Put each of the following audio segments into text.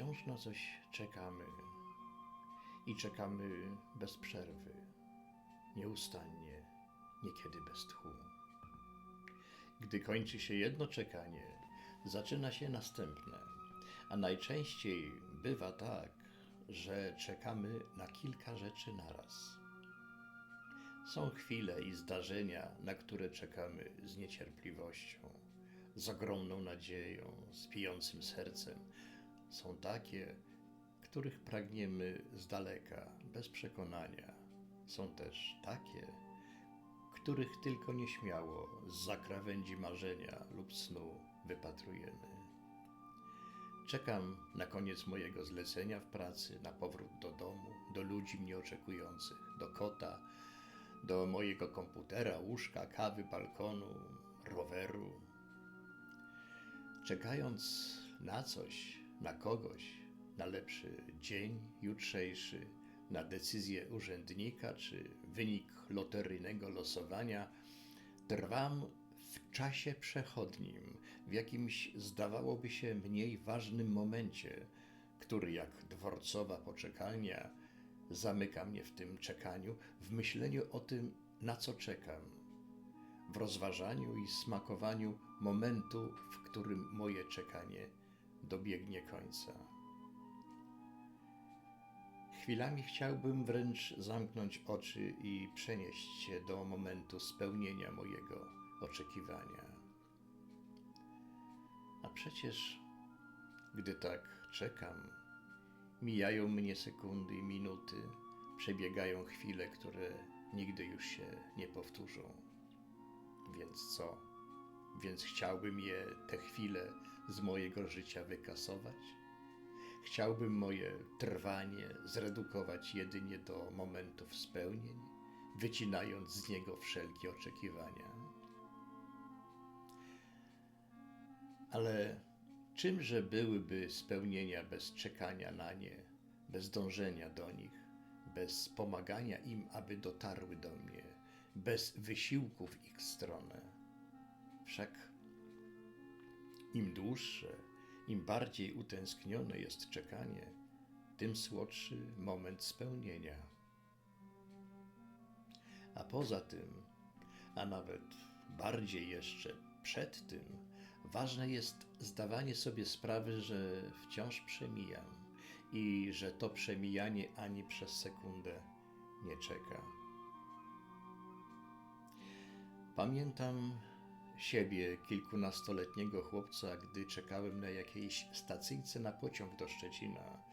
Wciąż na coś czekamy i czekamy bez przerwy, nieustannie, niekiedy bez tchu. Gdy kończy się jedno czekanie, zaczyna się następne, a najczęściej bywa tak, że czekamy na kilka rzeczy naraz. Są chwile i zdarzenia, na które czekamy z niecierpliwością, z ogromną nadzieją, z pijącym sercem. Są takie, których pragniemy z daleka, bez przekonania. Są też takie, których tylko nieśmiało z zakrawędzi marzenia lub snu wypatrujemy. Czekam na koniec mojego zlecenia w pracy, na powrót do domu, do ludzi mnie oczekujących, do kota, do mojego komputera, łóżka, kawy, balkonu, roweru. Czekając na coś, na kogoś, na lepszy dzień jutrzejszy, na decyzję urzędnika czy wynik loteryjnego losowania, trwam w czasie przechodnim, w jakimś zdawałoby się mniej ważnym momencie, który jak dworcowa poczekalnia zamyka mnie w tym czekaniu, w myśleniu o tym, na co czekam, w rozważaniu i smakowaniu momentu, w którym moje czekanie dobiegnie końca. Chwilami chciałbym wręcz zamknąć oczy i przenieść się do momentu spełnienia mojego oczekiwania. A przecież, gdy tak czekam, mijają mnie sekundy i minuty, przebiegają chwile, które nigdy już się nie powtórzą. Więc co? Więc chciałbym je, te chwile z mojego życia wykasować? Chciałbym moje trwanie zredukować jedynie do momentów spełnień, wycinając z niego wszelkie oczekiwania. Ale czymże byłyby spełnienia bez czekania na nie, bez dążenia do nich, bez pomagania im, aby dotarły do mnie, bez wysiłku w ich stronę? Wszak im dłuższe, im bardziej utęsknione jest czekanie, tym słodszy moment spełnienia. A poza tym, a nawet bardziej jeszcze przed tym, ważne jest zdawanie sobie sprawy, że wciąż przemijam i że to przemijanie ani przez sekundę nie czeka. Pamiętam siebie, kilkunastoletniego chłopca, gdy czekałem na jakiejś stacyjce na pociąg do Szczecina.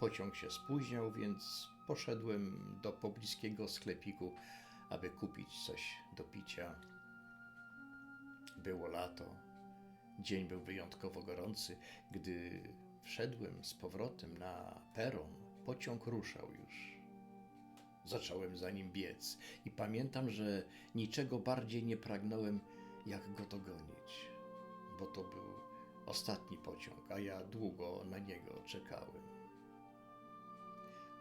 Pociąg się spóźniał, więc poszedłem do pobliskiego sklepiku, aby kupić coś do picia. Było lato. Dzień był wyjątkowo gorący. Gdy wszedłem z powrotem na peron, pociąg ruszał już. Zacząłem za nim biec i pamiętam, że niczego bardziej nie pragnąłem, jak go dogonić, bo to był ostatni pociąg, a ja długo na niego czekałem.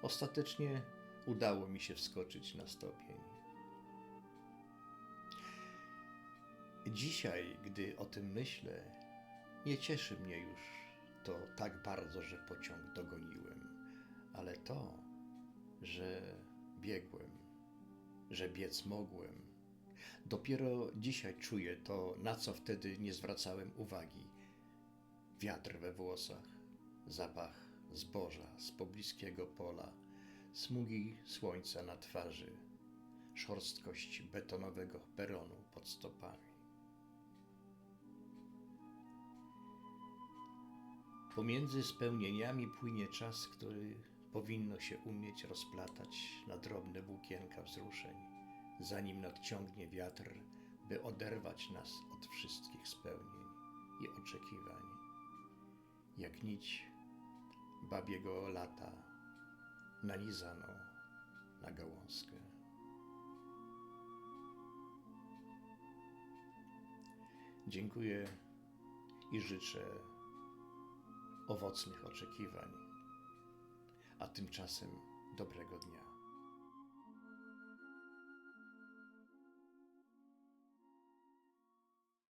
Ostatecznie udało mi się wskoczyć na stopień. Dzisiaj, gdy o tym myślę, nie cieszy mnie już to tak bardzo, że pociąg dogoniłem, ale to, że biegłem, że biec mogłem. Dopiero dzisiaj czuję to, na co wtedy nie zwracałem uwagi. Wiatr we włosach, zapach zboża z pobliskiego pola, smugi słońca na twarzy, szorstkość betonowego peronu pod stopami. Pomiędzy spełnieniami płynie czas, który powinno się umieć rozplatać na drobne włókienka wzruszeń, zanim nadciągnie wiatr, by oderwać nas od wszystkich spełnień i oczekiwań. Jak nić babiego lata nanizaną na gałązkę. Dziękuję i życzę owocnych oczekiwań, a tymczasem dobrego dnia.